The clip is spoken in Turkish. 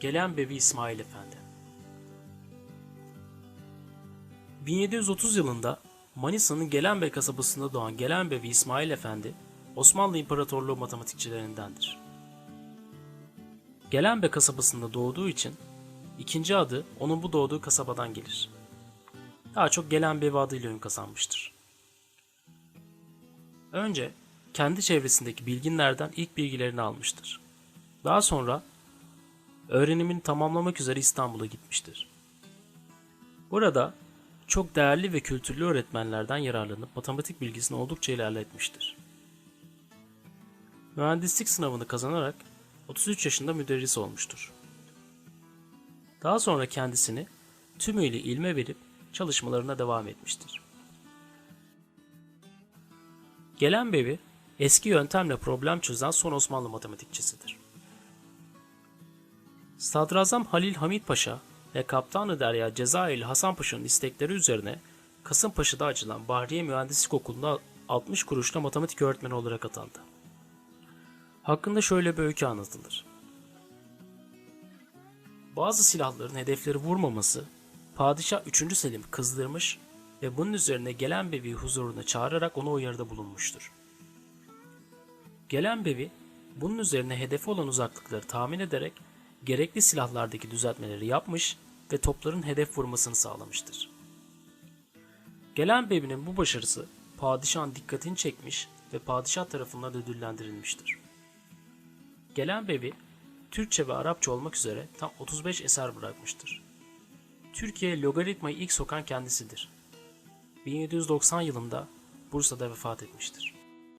Gelenbevi İsmail Efendi 1730 yılında Manisa'nın Gelenbey kasabasında doğan Gelenbevi İsmail Efendi, Osmanlı İmparatorluğu matematikçilerindendir. Gelenbey kasabasında doğduğu için ikinci adı onun bu doğduğu kasabadan gelir. Daha çok Gelenbevi adıyla ün kazanmıştır. Önce kendi çevresindeki bilginlerden ilk bilgilerini almıştır. Daha sonra öğrenimini tamamlamak üzere İstanbul'a gitmiştir. Burada çok değerli ve kültürlü öğretmenlerden yararlanıp matematik bilgisini oldukça ilerletmiştir. Mühendislik sınavını kazanarak 33 yaşında müderris olmuştur. Daha sonra kendisini tümüyle ilme verip çalışmalarına devam etmiştir. Gelenbevi eski yöntemle problem çözen son Osmanlı matematikçisidir. Sadrazam Halil Hamid Paşa ve Kaptanı Derya Cezayirli Hasan Paşa'nın istekleri üzerine Kasımpaşa'da açılan Bahriye Mühendislik Okulu'na 60 kuruşla matematik öğretmeni olarak atandı. Hakkında şöyle bir öykü anlatılır. Bazı silahların hedefleri vurmaması Padişah 3. Selim kızdırmış ve bunun üzerine Gelenbevi huzuruna çağırarak ona uyarıda bulunmuştur. Gelenbevi bunun üzerine hedefi olan uzaklıkları tahmin ederek gerekli silahlardaki düzeltmeleri yapmış ve topların hedef vurmasını sağlamıştır. Gelenbevi'nin bu başarısı padişahın dikkatini çekmiş ve padişah tarafından ödüllendirilmiştir. Gelenbevi, Türkçe ve Arapça olmak üzere tam 35 eser bırakmıştır. Türkiye'ye logaritmayı ilk sokan kendisidir. 1790 yılında Bursa'da vefat etmiştir.